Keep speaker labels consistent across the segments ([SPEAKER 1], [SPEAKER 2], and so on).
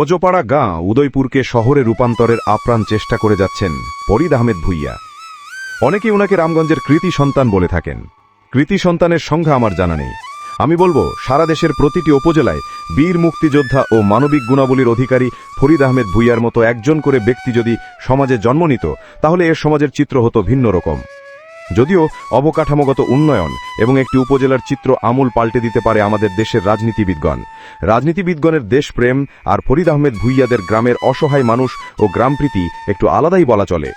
[SPEAKER 1] অজপাড়া গাঁ উদয়পুরকে শহরে রূপান্তরের আপ্রাণ চেষ্টা করে যাচ্ছেন ফরিদ আহমেদ ভুইয়া। অনেকেই ওনাকে রামগঞ্জের কৃতি সন্তান বলে থাকেন। কৃতি সন্তানের সংখ্যা আমার জানা নেই। আমি বলব, সারা দেশের প্রতিটি উপজেলায় বীর মুক্তিযোদ্ধা ও মানবিক গুণাবলীর অধিকারী ফরিদ আহমেদ ভুইয়ার মতো একজন করে ব্যক্তি যদি সমাজে জন্ম নিত, তাহলে এর সমাজের চিত্র হতো ভিন্ন রকম। যদিও অবকাঠামোগত উন্নয়ন এবং একটি উপজেলার চিত্র আমূল পাল্টে দিতে পারে আমাদের দেশের রাজনীতিবিদগণ। রাজনীতিবিদগণের দেশপ্রেম আর ফরিদ আহমেদ ভুইয়াদের গ্রামের অসহায় মানুষ ও গ্রামপ্রীতি একটু আলাদাই বলা চলে।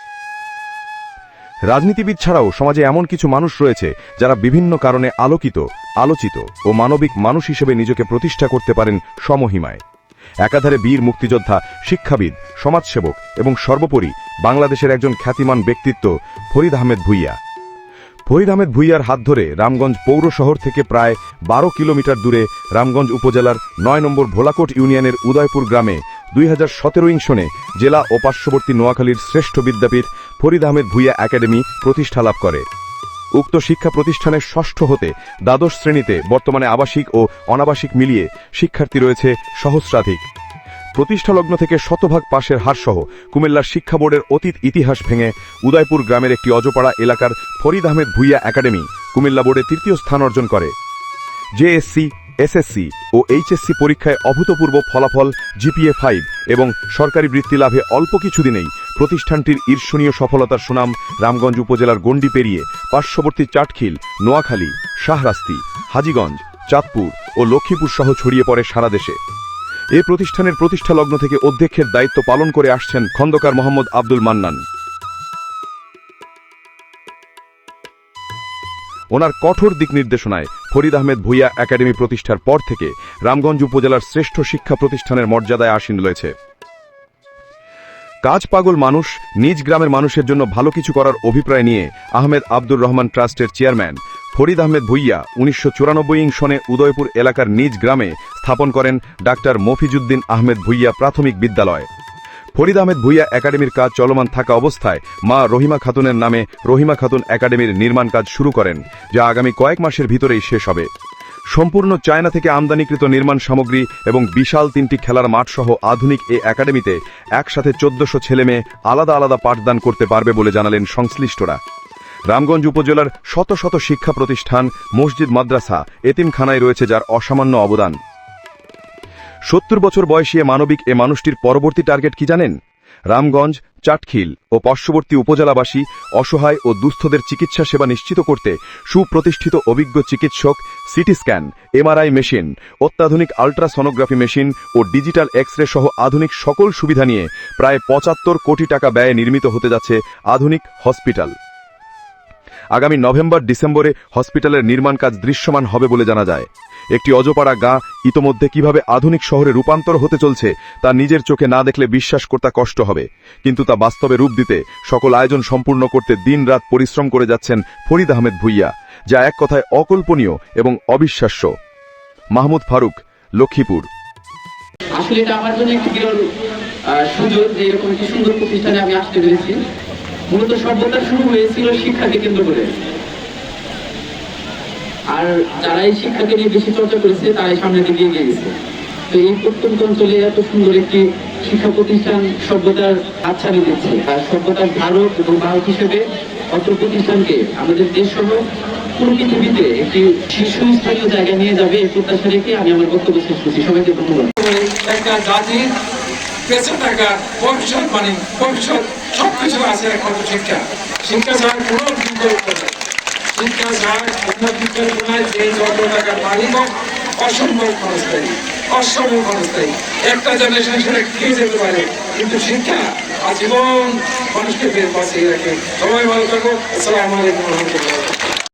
[SPEAKER 1] রাজনীতিবিদ ছাড়াও সমাজে এমন কিছু মানুষ রয়েছে যারা বিভিন্ন কারণে আলোকিত, আলোচিত ও মানবিক মানুষ হিসেবে নিজেকে প্রতিষ্ঠা করতে পারেন সমহিমায়। একাধারে বীর মুক্তিযোদ্ধা, শিক্ষাবিদ, সমাজসেবক এবং সর্বোপরি বাংলাদেশের একজন খ্যাতিমান ব্যক্তিত্ব ফরিদ আহমেদ ভুইয়া। ফরিদ আহমেদ ভুইয়ার হাত ধরে রামগঞ্জ পৌর শহর থেকে প্রায় বারো কিলোমিটার দূরে রামগঞ্জ উপজেলার নয় নম্বর ভোলাকোট ইউনিয়নের উদয়পুর গ্রামে দুই হাজার সতেরো ইংশনে জেলা ও পার্শ্ববর্তী নোয়াখালীর শ্রেষ্ঠ বিদ্যাপীঠ ফরিদ আহমেদ ভুইয়া একাডেমি প্রতিষ্ঠা লাভ করে। উক্ত শিক্ষা প্রতিষ্ঠানের ষষ্ঠ হতে দ্বাদশ শ্রেণীতে বর্তমানে আবাসিক ও অনাবাসিক মিলিয়ে শিক্ষার্থী রয়েছে সহস্রাধিক। প্রতিষ্ঠালগ্ন থেকে শতভাগ পাশের হারসহ কুমিল্লার শিক্ষা বোর্ডের অতীত ইতিহাস ভেঙে উদয়পুর গ্রামের একটি অজপাড়া এলাকার ফরিদ আহমেদ ভুইয়া একাডেমি কুমিল্লা বোর্ডে তৃতীয় স্থান অর্জন করে। জেএসসি, এসএসসি ও এইচএসসি পরীক্ষায় অভূতপূর্ব ফলাফল জিপিএ ফাইভ এবং সরকারি বৃত্তি লাভে অল্প কিছুদিনেই প্রতিষ্ঠানটির ঈর্ষণীয় সফলতার সুনাম রামগঞ্জ উপজেলার গণ্ডি পেরিয়ে পার্শ্ববর্তী চাটখিল, নোয়াখালী, শাহরাস্তি, হাজীগঞ্জ, চাঁদপুর ও লক্ষ্মীপুর সহ ছড়িয়ে পড়ে সারা দেশে। এ প্রতিষ্ঠানের প্রতিষ্ঠা লগ্ন থেকে অধ্যক্ষের দায়িত্ব পালন করে আসছেন খন্দকার মোহাম্মদ আব্দুল মান্নান। ওনার কঠোর দিক নির্দেশনায় ফরিদ আহমেদ ভুইয়া একাডেমি প্রতিষ্ঠার পর থেকে রামগঞ্জ উপজেলার শ্রেষ্ঠ শিক্ষা প্রতিষ্ঠানের মর্যাদায় আসীন রয়েছে। কাজ পাগল মানুষ নিজ গ্রামের মানুষের জন্য ভালো কিছু করার অভিপ্রায় নিয়ে আহমেদ আব্দুর রহমান ট্রাস্টের চেয়ারম্যান ফরিদ আহমেদ ভুইয়া উনিশশো চুরানব্বই সনে উদয়পুর এলাকার নিজ গ্রামে স্থাপন করেন ডাক্তার মফিজুদ্দিন আহমেদ ভুইয়া প্রাথমিক বিদ্যালয়। ফরিদ আহমেদ ভুইয়া একাডেমির কাজ চলমান থাকা অবস্থায় মা রহিমা খাতুনের নামে রহিমা খাতুন একাডেমির নির্মাণ কাজ শুরু করেন, যা আগামী কয়েক মাসের ভিতরেই শেষ হবে। সম্পূর্ণ চায়না থেকে আমদানিকৃত নির্মাণ সামগ্রী এবং বিশাল তিনটি খেলার মাঠ সহ আধুনিক এ একাডেমিতে একসাথে চোদ্দশো ছেলেমেয়ে আলাদা আলাদা পাঠদান করতে পারবে বলে জানালেন সংশ্লিষ্টরা। রামগঞ্জ উপজেলার শত শত শিক্ষা প্রতিষ্ঠান, মসজিদ, মাদ্রাসা, এতিমখানায় রয়েছে যার অসামান্য অবদান। সত্তর বছর বয়সী মানবিক এ মানুষটির পরবর্তী টার্গেট কি জানেন? রামগঞ্জ, চাটখিল ও পার্শ্ববর্তী উপজেলাবাসী অসহায় ও দুস্থদের চিকিৎসা সেবা নিশ্চিত করতে সুপ্রতিষ্ঠিত অভিজ্ঞ চিকিৎসক, সিটি স্ক্যান, এমআরআই মেশিন, অত্যাধুনিক আল্ট্রাসনোগ্রাফি মেশিন ও ডিজিটাল এক্স রে সহ আধুনিক সকল সুবিধা নিয়ে প্রায় পঁচাত্তর কোটি টাকা ব্যয়ে নির্মিত হতে যাচ্ছে আধুনিক হসপিটাল। আগামী নভেম্বর ডিসেম্বরে হসপিটালের নির্মাণ কাজ দৃশ্যমান হবে বলে জানা যায়। একটি অজপাড়া গাঁ ইতোমধ্যে কীভাবে আধুনিক শহরে রূপান্তর হতে চলছে তা নিজের চোখে না দেখলে বিশ্বাস করতে কষ্ট হবে। কিন্তু তা বাস্তবে রূপ দিতে সকল আয়োজন সম্পূর্ণ করতে দিনরাত পরিশ্রম করে যাচ্ছেন ফরিদ আহমেদ ভুইয়া, যা এক কথায় অকল্পনীয় এবং অবিশ্বাস্য। মাহমুদ ফারুক, লক্ষ্মীপুর।
[SPEAKER 2] আসলে এটা আমার জন্য একটি বিরল সুযোগ যে এরকম একটি সুন্দর প্রতিষ্ঠানে আমি আসতে পেরেছি। মূলত সভ্যতা শুরু হয়েছিল শিক্ষাকে কেন্দ্র করে। আর যারা এই শিক্ষাকে নিয়ে বেশি চর্চা করেছে, তারাই সামনের দিকে এগিয়ে গেছে। তো এই প্রত্যন্ত অঞ্চলে এত সুন্দর একটি শিক্ষা প্রতিষ্ঠান সভ্যতার আচ্ছানি দিচ্ছে। আর সভ্যতার ধারক এবং বাহক হিসেবে অত্র প্রতিষ্ঠানকে আমাদের দেশ সহ পুরো পৃথিবীতে একটি শীর্ষস্থানীয় জায়গা নিয়ে যাবে এই প্রত্যাশা রেখে আমি আমার বক্তব্য শেষ করছি। সবাইকে ধন্যবাদ।
[SPEAKER 3] একটা জাতির বেঁচে থাকা ভবিষ্যৎ মানে ভবিষ্যৎ সবকিছু আছে একমাত্র শিক্ষা। শিক্ষা ছাড়া কোনো বিকল্প শিক্ষা ছাড়া কোনো বিকল্প নাই, যে যত টাকার মালিক হোক অসম্ভব খরচদায়ী অসম্ভব খরচদায়ী একটা জেনারেশন সেটা খেয়ে যেতে পারে? কিন্তু শিক্ষা আজীবন মানুষকে বের বাঁচিয়ে রাখে। সবাই ভালো থাকো আসসালামু আলাইকুম রহমতুল্লাহ।